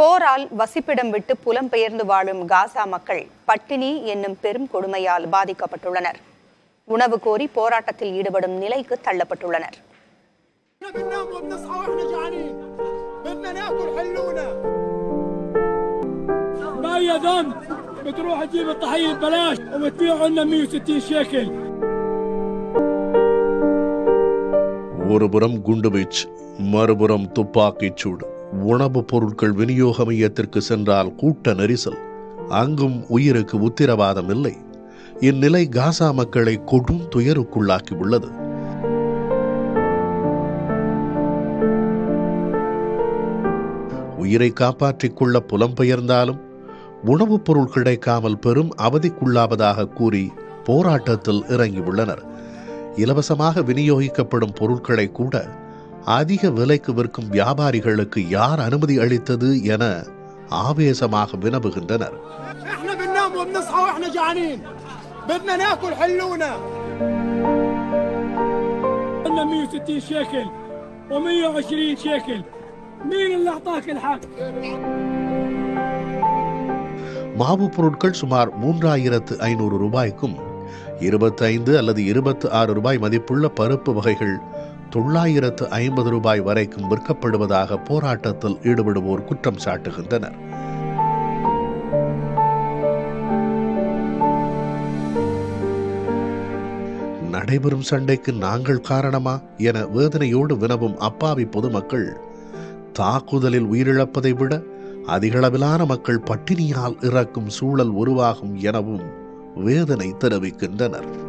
போரால் வசிப்பிடம் விட்டு புலம்பெயர்ந்து வாழும் காசா மக்கள் பட்டினி என்னும் பெரும் கொடுமையால் பாதிக்கப்பட்டுள்ளனர். உணவு கோரி போராட்டத்தில் ஈடுபடும் நிலைக்கு தள்ளப்பட்டுள்ளனர். ஒருபுறம் குண்டு வீச்சு மறுபுறம் துப்பாக்கிச் சூடு. உணவுப் பொருட்கள் விநியோக மையத்திற்கு சென்றால் கூட்ட நெரிசல். அங்கும் உயிருக்கு உத்திரவாதம் இல்லை. இந்நிலை காசா மக்களை கொடும் துயருக்குள்ளாக்கி உள்ளது உயிரை காப்பாற்றிக் கொள்ள புலம்பெயர்ந்தாலும் உணவுப் பொருள் கிடைக்காமல் பெரும் அவதிக்குள்ளாவதாக கூறி போராட்டத்தில் இறங்கியுள்ளனர். இலவசமாக விநியோகிக்கப்படும் பொருட்களை கூட அதிக விலைக்கு விற்கும் வியாபாரிகளுக்கு யார் அனுமதி அளித்தது என ஆவேசமாக வினவுகின்றனர். மாவு பொருட்கள் சுமார் மூன்றாயிரத்து ஐநூறு ரூபாய்க்கும் இருபத்தைந்து அல்லது இருபத்தி ஆறு ரூபாய் மதிப்புள்ள பருப்பு வகைகள் தொள்ளாயிரத்து ஐம்பது ரூபாய் வரைக்கும் விற்கப்படுவதாக போராட்டத்தில் ஈடுபடுவோர் குற்றம் சாட்டுகின்றனர். நடைபெறும் சண்டைக்கு நாங்கள் காரணமா என வேதனையோடு வினவும் அப்பாவி பொதுமக்கள் தாக்குதலில் உயிரிழப்பதை விட அதிகளவிலான மக்கள் பட்டினியால் இறக்கும் சூழல் உருவாகும் எனவும் வேதனை தெரிவிக்கின்றனர்.